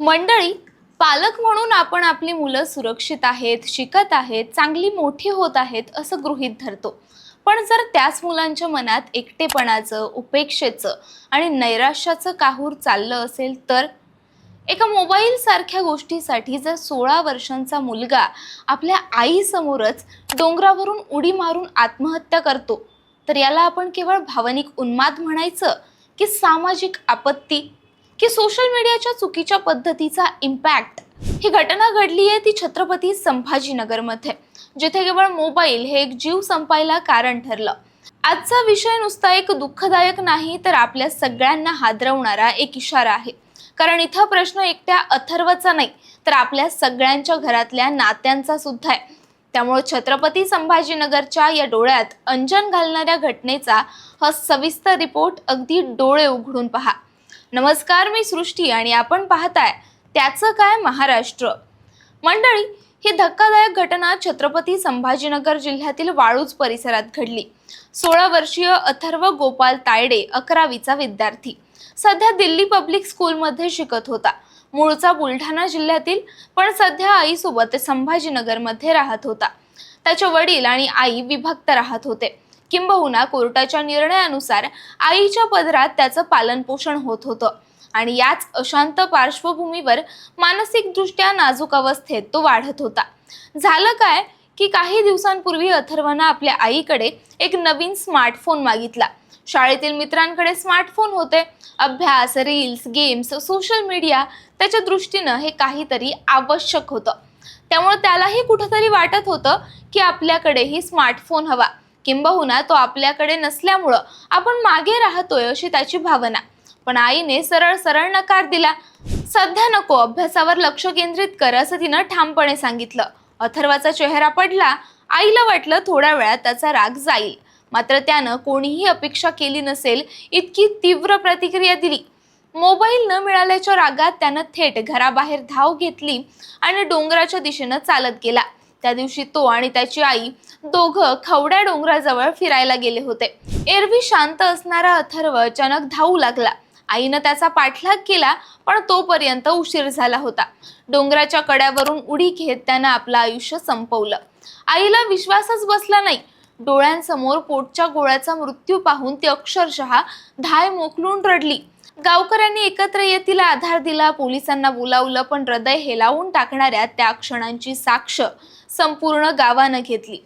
मंडळी पालक म्हणून आपण आपली मुलं सुरक्षित आहेत शिकत आहेत चांगली मोठी होत आहेत असं गृहीत धरतो. पण जर त्याच मुलांच्या मनात एकटेपणाचं उपेक्षेचं आणि नैराश्याचं काहूर चाललं असेल तर? एका मोबाईल सारख्या गोष्टीसाठी जर सोळा वर्षांचा मुलगा आपल्या आईसमोरच डोंगरावरून उडी मारून आत्महत्या करतो तर याला आपण केवळ भावनिक उन्माद म्हणायचं की सामाजिक आपत्ती? की सोशल मीडियाच्या चुकीच्या पद्धतीचा इम्पॅक्ट ही घटना घडली आहे ती छत्रपती संभाजीनगरमध्ये जिथे केवळ मोबाईल हे एक जीव संपायला कारण ठरलं. आजचा विषय नुसता एक दुःखदायक नाही तर आपल्या सगळ्यांना हादरवणारा एक इशारा आहे. कारण इथं प्रश्न एकट्या अथर्वचा नाही तर आपल्या सगळ्यांच्या घरातल्या नात्यांचा सुद्धा आहे. त्यामुळे छत्रपती संभाजीनगरच्या या डोळ्यात अंजन घालणाऱ्या घटनेचा हा सविस्तर रिपोर्ट अगदी डोळे उघडून पहा. नमस्कार मी सृष्टी आणि आपण पाहताय त्याचं काय महाराष्ट्र. मंडळी ही धक्कादायक घटना छत्रपती संभाजीनगर जिल्ह्यातील वाळूज परिसरात घडली. सोळा वर्षीय अथर्व गोपाल तायडे अकरावीचा विद्यार्थी. सध्या दिल्ली पब्लिक स्कूलमध्ये शिकत होता. मूळचा बुलढाणा जिल्ह्यातील पण सध्या आईसोबत संभाजीनगरमध्ये राहत होता. त्याचे वडील आणि आई विभक्त राहत होते. किंबहुना कोर्टाच्या निर्णयानुसार आईच्या पदरात त्याचं पालनपोषण होत होतं. आणि याच अशांत पार्श्वभूमीवर मानसिकदृष्ट्या नाजूक अवस्थेत तो वाढत होता. झालं काय की काही दिवसांपूर्वी अथर्वनं आपल्या आईकडे एक नवीन स्मार्टफोन मागितला. शाळेतील मित्रांकडे स्मार्टफोन होते. अभ्यास रील्स गेम्स सोशल मीडिया त्याच्या दृष्टीनं हे काहीतरी आवश्यक होतं. त्यामुळे त्यालाही कुठंतरी वाटत होतं की आपल्याकडेही स्मार्टफोन हवा. किंबहुना तो आपल्याकडे नसल्यामुळं आपण मागे राहतोय अशी त्याची भावना. पण आईने सरळ सरळ नकार दिला. सध्या नको अभ्यासावर लक्ष केंद्रित कर असं तिनं ठामपणे सांगितलं. अथर्वाचा चेहरा पडला. आईला वाटलं थोड्या वेळात त्याचा राग जाईल. मात्र त्यानं कोणीही अपेक्षा केली नसेल इतकी तीव्र प्रतिक्रिया दिली. मोबाईल न मिळाल्याच्या रागात त्यानं थेट घराबाहेर धाव घेतली आणि डोंगराच्या दिशेनं चालत गेला. त्या दिवशी तो आणि त्याची आई दोघं खवड्या डोंगराजवळ फिरायला गेले होते. एरवी शांत असणारा अथर्व अचानक धावू लागला. आईनं त्याचा पाठलाग केला पण तोपर्यंत उशीर झाला होता. डोंगराच्या कड्यावरून उडी घेत त्यानं आपलं आयुष्य संपवलं. आईला विश्वासच बसला नाही. डोळ्यांसमोर पोटच्या गोळ्याचा मृत्यू पाहून ती अक्षरशः धाय मोकलून रडली. गावकऱ्यांनी एकत्र येत तिला आधार दिला पोलिसांना बोलावलं पण हृदय हेलावून टाकणाऱ्या त्या क्षणांची साक्ष संपूर्ण गावानं घेतली.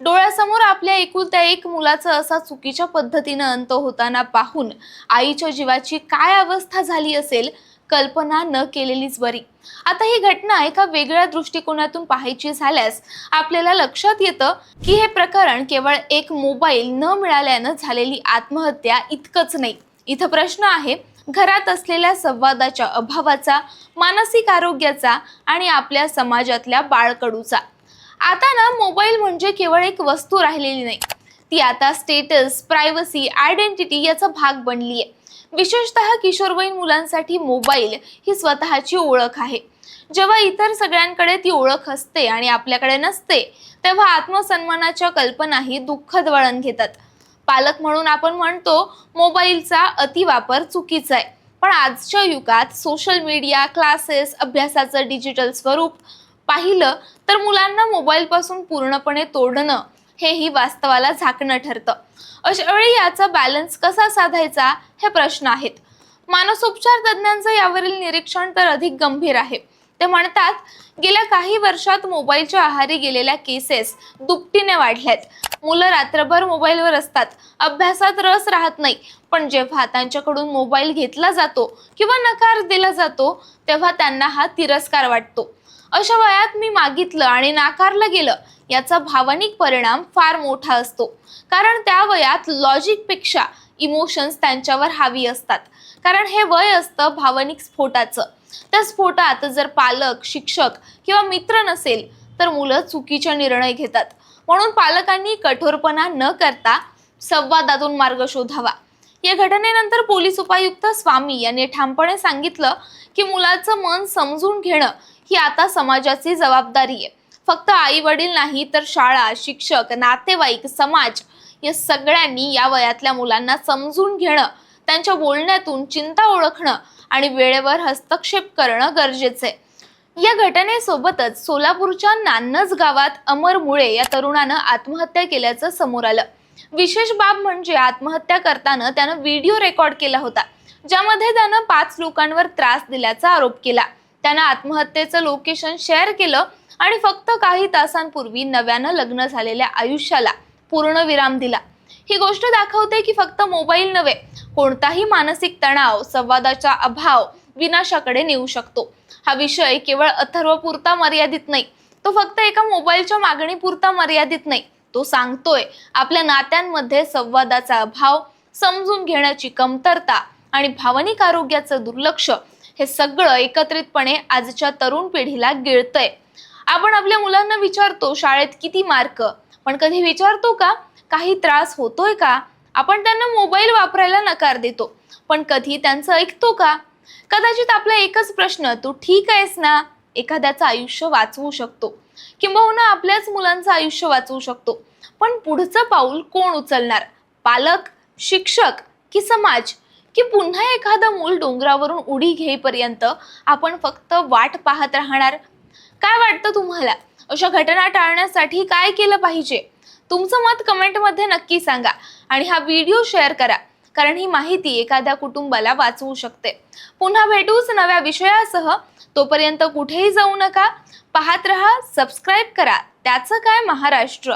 डोळ्यासमोर आपल्या एकुलत्या एक मुलाचा असा चुकीच्या पद्धतीनं अंत होताना पाहून आईच्या जीवाची काय अवस्था झाली असेल कल्पना न केलेलीच बरी. आता ही घटना एका वेगळ्या दृष्टिकोनातून पाहायची झाल्यास आपल्याला लक्षात येतं की हे प्रकरण केवळ एक मोबाईल न मिळाल्यानं झालेली आत्महत्या इतकंच नाही. इथं प्रश्न आहे घरात असलेल्या संवादाच्या अभावाचा मानसिक आरोग्याचा आणि आपल्या समाजातल्या बाळकडूचा. आता ना मोबाईल म्हणजे केवळ एक वस्तू राहिलेली नाही. ती आता स्टेटस प्रायव्हसी आयडेंटिटी याचा भाग बनली आहे. विशेषतः किशोरवयीन मुलांसाठी मोबाईल ही स्वतःची ओळख आहे. जेव्हा इतर सगळ्यांकडे ती ओळख असते आणि आपल्याकडे नसते तेव्हा आत्मसन्मानाच्या कल्पनाही दुःखद वळण घेतात. पालक म्हणून आपण म्हणतो मोबाईलचा अतिवापर चुकीचा आहे. पण आजच्या युगात सोशल मीडिया क्लासेस अभ्यासाचं डिजिटल स्वरूप पाहिलं तर मुलांना मोबाईलपासून पूर्णपणे तोडणं हेही वास्तवाला झाकणं ठरतं. अशावेळी याचा बॅलन्स कसा साधायचा हे प्रश्न आहेत. मानसोपचार तज्ज्ञांचं यावरील निरीक्षण तर अधिक गंभीर आहे. ते म्हणतात गेल्या काही वर्षात मोबाईलच्या आहारी गेलेल्या केसेस दुपटीने वाढल्यात. मुलं रात्रभर मोबाईलवर असतात. अभ्यासात रस राहत नाही. पण जेव्हा त्यांच्याकडून मोबाईल घेतला जातो किंवा नकार दिला जातो तेव्हा त्यांना हा तिरस्कार वाटतो. अशा वयात मी मागितलं आणि नाकारलं गेलं याचा भावनिक परिणाम फार मोठा असतो. कारण त्या वयात लॉजिकपेक्षा इमोशन्स त्यांच्यावर हावी असतात. कारण हे वय असतं भावनिक स्फोटाचं. त्या स्फोटात जर पालक शिक्षक किंवा मित्र नसेल तर मुलं चुकीचे निर्णय घेतात. म्हणून पालकांनी कठोरपणा न करता संवादातून मार्ग शोधावा. या घटनेनंतर पोलीस उपायुक्त स्वामी यांनी ठामपणे सांगितलं की मुलाचं मन समजून घेणं ही आता समाजाची जबाबदारी आहे. फक्त आई वडील नाही तर शाळा शिक्षक नातेवाईक समाज या सगळ्यांनी या वयातल्या मुलांना समजून घेणं त्यांच्या बोलण्यातून चिंता ओळखणं आणि वेळेवर हस्तक्षेप करणं गरजेचं आहे. या घटनेसोबतच सोलापूरच्या नान्नज गावात अमर मुळे या तरुणानं आत्महत्या केल्याचं समोर आलं. विशेष बाब म्हणजे आत्महत्या करताना त्यानं व्हिडिओ रेकॉर्ड केला होता ज्यामध्ये त्यानं पाच लोकांवर त्रास दिल्याचा आरोप केला. त्यानं आत्महत्येचं लोकेशन शेअर केलं आणि फक्त काही तासांपूर्वी नव्यानं लग्न झालेल्या आयुष्याला पूर्णविराम दिला. ही गोष्ट दाखवते की फक्त मोबाईल नव्हे कोणताही मानसिक तणाव संवादाचा अभाव विनाशाकडे नेऊ शकतो. हा विषय केवळ अथर्वपुरता मर्यादित नाही तो फक्त एका मोबाईलच्या मागणीपुरता मर्यादित नाही. तो सांगतोय आपल्या नात्यांमध्ये संवादाचा अभाव समजून घेण्याची कमतरता आणि भावनिक आरोग्याचं दुर्लक्ष हे सगळं एकत्रितपणे आजच्या तरुण पिढीला गिळतंय. आपण आपल्या मुलांना विचारतो शाळेत किती मार्क? पण कधी विचारतो का? काही त्रास होतोय का? आपण त्यांना मोबाईल वापरायला नकार देतो. पण कधी त्यांचं ऐकतो का? कदाचित आपला एकच प्रश्न तू ठीक आहेस ना? एखाद्याचं आयुष्य वाचवू शकतो. किंबहुना आपल्याच मुलांचं आयुष्य वाचवू शकतो. पण पुढचं पाऊल कोण उचलणार? पालक शिक्षक की समाज? की पुन्हा एखादं मूल डोंगरावरून उडी घेईपर्यंत आपण फक्त वाट पाहत राहणार? काय वाटतं तुम्हाला? अशा घटना टाळण्यासाठी काय केलं पाहिजे? तुमचं मत कमेंटमध्ये नक्की सांगा आणि हा व्हिडिओ शेअर करा कारण ही माहिती एखाद्या कुटुंबाला वाचवू शकते. पुन्हा भेटूच नव्या विषयासह. तोपर्यंत कुठेही जाऊ नका. पाहत रहा सबस्क्राईब करा. त्याचं काय महाराष्ट्र?